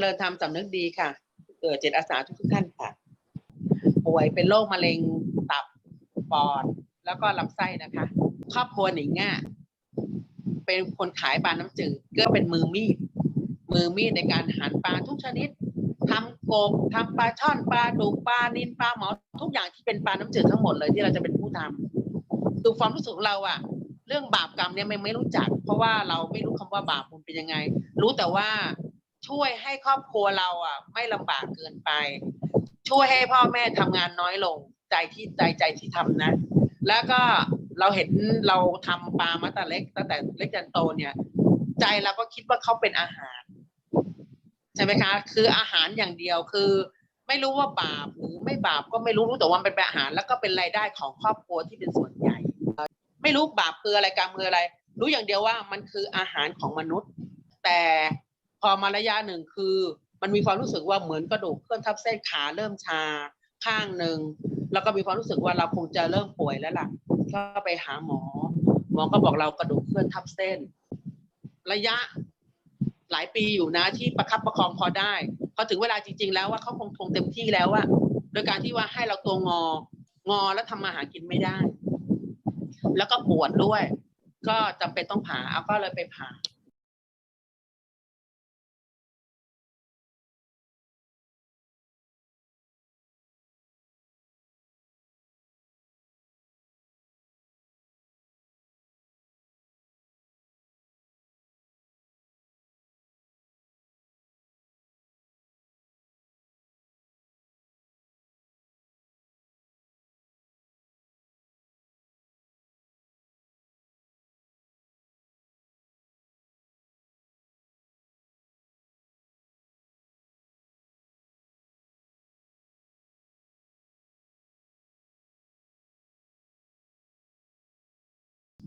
เริญธรรมสำนึกดีค่ะ เกิดจิตอาสาทุกท่านค่ะ ป่วยเป็นโรคมะเร็งตับปอด แล้วก็ลำไส้นะคะ ครอบครัวหนิงอะเป็นคนขายปลาน้ำจืดก็เป็นมือมีด มือมีดในการหั่นปลาทุกชนิดทำกบทำปลาช่อนปลาดุกปลานินปลาหมอทุกอย่างที่เป็นปลาน้ำจืดทั้งหมดเลยที่เราจะเป็นผู้ทำคือความรู้สึกเราอะเรื่องบาปกรรมเนี่ยไม่ไม่รู้จัก เพราะว่าเราไม่รู้คำว่าบาปบุญเป็นยังไง รู้แต่ว่า ช่วยให้ครอบครัวเราอะ ไม่ลำบากเกินไป ช่วยให้พ่อแม่ทำงานน้อยลง ใจที่ใจใจที่ทำนะ แล้วก็เราเห็นเราทำปลามาตั้งแต่เล็กตั้งแต่เล็กจนโตเนี่ย ใจเราก็คิดว่าเขาเป็นอาหาร ใช่ไหมคะ คืออาหารอย่างเดียวคือ ไม่รู้ว่าบาปหรือไม่บาปก็ไม่รู้รู้แต่ว่ามันเป็นอาหาร แล้วก็เป็นรายได้ของครอบครัวที่เป็นส่วนใหญ่ ไม่รู้บาปคืออะไรกรรมคืออะไร รู้อย่างเดียวว่ามันคืออาหารของมนุษย์ แต่ อมาระยะหนึ่งคือ มันมีความรู้สึกว่าเหมือนกระดูกเคลื่อนทับเส้นขาเริ่มชาข้างหนึ่งแล้วก็มีความรู้สึกว่าเราคงจะเริ่มป่วยแล้วล่ะก็ไปหาหมอ หมอก็บอกเรากระดูกเคลื่อนทับเส้น ระยะหลายปีอยู่นะที่ประคับประคองพอได้พอถึงเวลาจริง ๆ แล้วว่าเขาคงทงเต็มที่แล้วว่าโดยการที่ว่าให้เราตัวงองอแล้วทำมาหากินไม่ได้ แล้วก็ปวดด้วย ก็จำเป็นต้องผ่าเอาก็เลยไปผ่า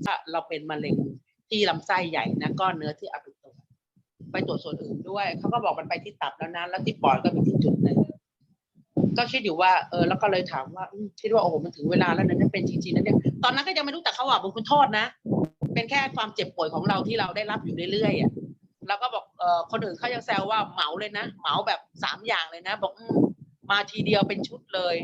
ว่าเราเป็นมะเร็งที่ลำไส้ใหญ่นะก้อนเนื้อที่เอาไปตรวจไปตรวจส่วนอื่นด้วยเขาก็บอกมันไปที่ตับแล้วนะแล้วที่ปอดก็มีที่จุดหนึ่งก็คิดอยู่ว่าเออแล้วก็เลยถามว่าคิดว่าโอ้โหมันถึงเวลาแล้วนะเนี่ยเป็นจริงๆนะเนี่ยตอนนั้นก็ยังไม่รู้แต่เขาว่าบุญคุณโทษนะ เป็นแค่ความเจ็บป่วยของเราที่เราได้รับอยู่เรื่อยๆอะแล้วก็บอกเออคนอื่นเขายังแซวว่าเหมาเลยนะเหมาแบบสามอย่างเลยนะ บอกมาทีเดียวเป็นชุดเลย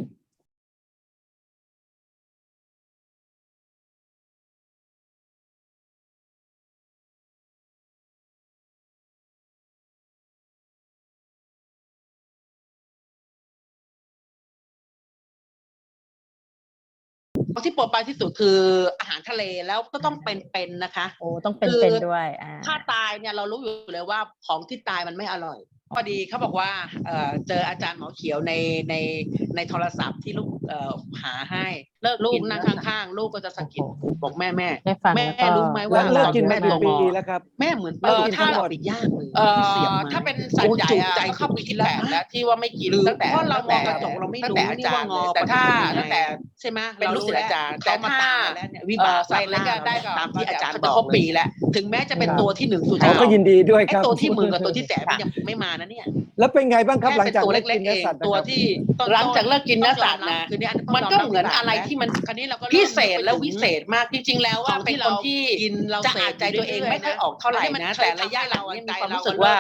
ที่ปวดไปที่สุดคืออาหารทะเลแล้วก็ต้องเป็นๆนะคะ โอ้ต้องเป็นคือเป็นด้วยอ่าถ้าตายเนี่ยเรารู้อยู่เลยว่าของที่ตายมันไม่อร่อย พอดีเขาบอกว่าเอ่อเจออาจารย์หมอเขียวในในในโทรศัพท์ที่ลูกเอ่อหาให้ เลิกลูกกินนั่งแล้วข้างๆลูกก็จะสะกิดบอกแม่แม่ได้ฟังแม่แล้วก็รู้ไหมแล้ว่าวเลิกกินแม่มาตักี่วงปีอแล้วครับ แม่เหมือนเออกินถ้าทั้งหมดอีกยากเลยเอ่อที่เสียบมาถ้าเป็นสัตว์ใหญ่โอ้จุอะใจเข้าปีที่แล้แปวดแล้วที่ว่าไม่กินหรือตั้งแต่เพราะเรามองกระจตั้กงเราไม่ตั้รู้งแต่อานี่จารว่าย์งอแต่ถ้าปฏิบัติยังไงตั้งแต่ใช่ไหมเป็นลูกศิษย์อาจารย์แต่แต่ถ้าถ้าแล้วเนี่ยวิบากเอ่อสัตว์เล็กอะได้ก็ตามที่อาจารย์จะบอกครบเลยปีแล้ว ถึงแม้จะเป็นครับตัวที่หนึ่งสุดเขาก็ยินดีด้วยไอ้ครับตัวที่หมือกับตัวที่แสนมันยังไม่มานะเนี่ย แล้วเป็นไงบ้างครับหลังจากแค่เป็นตัวเลิกเล็กิกนๆเอเนื้องสัตว์นะตัวครับที่ต้นหลังจากเลิกกินเนื้อสัตว์ต้งยนะรับคือเนี่ยมันก็เหมือนอะไรที่มันคราวนี้เราก็พิริ่มเศษและวิเศษมากจริง ๆ แล้วขว่าองเป็นที่คเรานที่กินเราจะเสอ่าพนใจตัวเองไม่ค่อยออกเท่าไหร่นะแต่ระยะหลังเนี่ยมีความรู้สึกว่า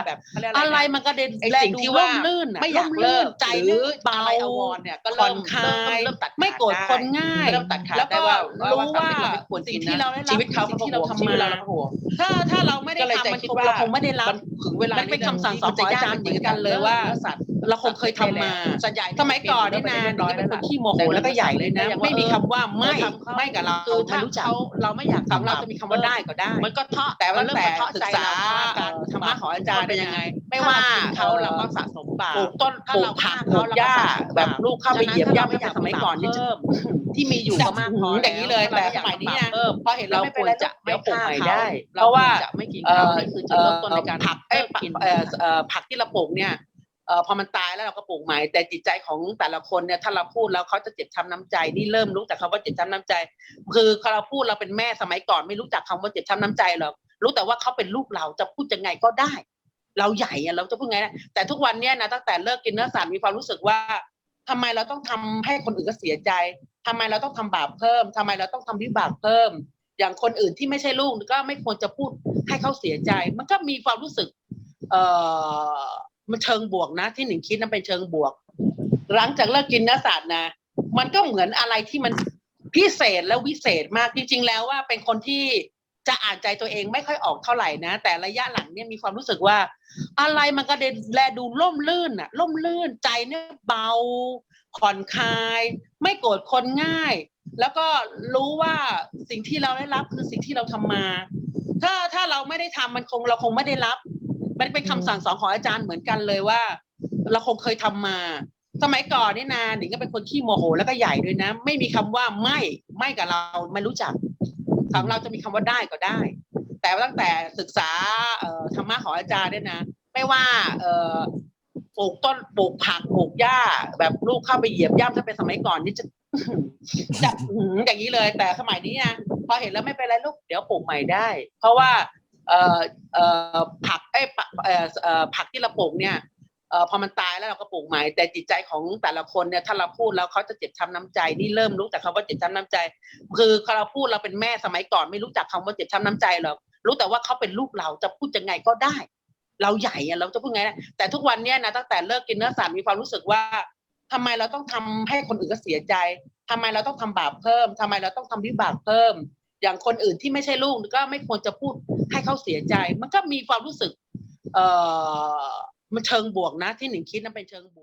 อะไรมันก็เด่นไอ้และสิ่งดูที่ร่ว่ามลื่นไม่อยากร่เลิกใจหรือเบาอะไรอวรเนี่ยก็ผ่เริ่อนมคลายเริ่มตัดขาดไม่โกรธด้คนง่ายเริ่มตัดขาดแล้วก็ได้ว่ารู้ว่าสิ่งที่เราไม่ควรกินสิ่งที่เราได้รับชีวิตเขาสิ่งที่เราทำชีวิตมาเราห่วงถ้าถ้าเราไม่ได้ก็เลยจะทำมันคิดคงว่าเราคงไม่ได้รับมันถึงเวลามันเป็นคำสั่งสอนของอาจารย์เหมือนกันเลยว่าสัตว์ เราคงเคยทำมา ส่วนใหญ่สมัยก่อนนี่นะหนูจะเป็นคนขี้โมโหแล้วก็ใหญ่เลยนะ ไม่มีคำว่าไม่ไม่กับเราคือถ้าไม่รู้จักเขาเราไม่อยากของเราจะมีคำว่าได้ก็ได้ มันก็เทาะแต่มัว่านเริ่มแต่กระเทาะศึใจกษาเราว่าธรรมะของอาจารย์เป็นยังไง ไม่ว่าถ้เรากินเขาเราก็สะสมบาปปลูกต้นถ้าปลูเรากผักฆ่าปเขาลูกเราหญ้าก็สะสมแบบลูกเข้าไปเหยียบฉะย่ำถ้ตั้งแต่สมัยก่อนนี่จะเพิ่มที่มีอยู่ก็มากพออแล้วย่างนี้เลยแต่สมัยนี้นะเพิ่มพอเห็นแล้วเราไม่คเป็นวไรรจะเดี๋ยวปลูกใหม่ไม่ฆ่าได้เขาเพราะว่าเราควรจะไม่กินเอ่เขาอนี่คือจุดเอ่เริ่อมต้นในการผักเอ้ยเลิกกินเอ่อเอ่อผักที่เราปลูกเนี่ย เอ่อพอมันตายแล้วเราก็ปลูกใหม่ แต่จิตใจของแต่ละคนเนี่ยถ้าเราพูดแล้วเขาจะเจ็บช้ำน้ำใจนี่เริ่มรู้แต่คำว่าเจ็บช้ำน้ำใจ คือเราพูดเราเป็นแม่สมัยก่อน ไม่รู้จักคำว่าเจ็บช้ำน้ำใจหรอกรู้แต่ว่าเขาเป็นลูกเราจะพูดยังไงก็ได้ เราใหญ่อะเราจะพูดไงนะแต่ทุกวันเนี้ยนะตั้งแต่เลิกกินเนื้อสัตว์มีความรู้สึกว่าทำไมเราต้องทำให้คนอื่นก็เสียใจทำไมเราต้องทำบาปเพิ่มทำไมเราต้องทำวิบากเพิ่ม อย่างคนอื่นที่ไม่ใช่ลูกก็ไม่ควรจะพูดให้เขาเสียใจ มันก็มีความรู้สึก เอ่อ มันเชิงบวกนะ ที่หนิงคิดนั้นเป็นเชิงบวก หลังจากเลิกกินเนื้อสัตว์นะ มันก็เหมือนอะไรที่มันพิเศษและวิเศษมากจริง ๆ แล้วว่าเป็นคนที่จะอ่านใจตัวเองไม่ค่อยออกเท่าไหร่นะ แต่ระยะหลังเนี่ยมีความรู้สึกว่า อะไรมันก็เดนแลดูล่มลื่นอะล่มลื่นใจเนี่ยเบา ผ่อนคลาย ไม่โกรธคนง่าย แล้วก็รู้ว่าสิ่งที่เราได้รับคือสิ่งที่เราทำมา ถ้าถ้าเราไม่ได้ทำมันคงเราคงไม่ได้รับ มันเป็นคำสั่งสอนของอาจารย์เหมือนกันเลยว่า เราคงเคยทำมา สมัยก่อนนี่นาหนิงก็เป็นคนขี้โมโหแล้วก็ใหญ่ด้วยนะ ไม่มีคำว่าไม่ไม่กับเราไม่รู้จักของเราจะมีคำว่าได้ก็ได้ แต่ว่าตั้งแต่ศึกษาเอ่อธรรมะของอาจารย์เนี่ยนะ ไม่ว่าเอ่อปลูกต้นปลูกผักปลูกหญ้า แบบลูกเข้าไปเหยียบย่ำถ้าเป็นสมัยก่อนนี่จะจะอื้อหืออย่างนี้เลย แต่สมัยนี้นะพอเห็นแล้วไม่เป็นไรลูกเดี๋ยวปลูกใหม่ได้ เพราะว่าเอ่อเอ่อ ผักไอ้ผักที่เราปลูกเนี่ยพอมันตายแล้วเราก็ปลูกใหม่ แต่จิตใจของแต่ละคนเนี่ยถ้าเราพูดแล้วเขาจะเจ็บช้ำน้ำใจนี่เริ่มรู้แต่คำว่าเจ็บช้ำน้ำใจ คือเราพูดเราเป็นแม่สมัยก่อน ไม่รู้จักคำว่าเจ็บช้ำน้ำใจหรอกรู้แต่ว่าเขาเป็นลูกเราจะพูดยังไงก็ได้ เราใหญ่เราจะพูดไงได้แต่ทุกวันเนี้ยนะตั้งแต่เลิกกินเนื้อสัตว์มีความรู้สึกว่าทำไมเราต้องทำให้คนอื่นก็เสียใจทำไมเราต้องทำบาปเพิ่มทำไมเราต้องทำวิบากเพิ่ม อย่างคนอื่นที่ไม่ใช่ลูกก็ไม่ควรจะพูด ให้เขาเสียใจ มันก็มีความรู้สึก เอ่อมันเชิงบวกนะ ที่หนิงคิดนั้นเป็นเชิงบวก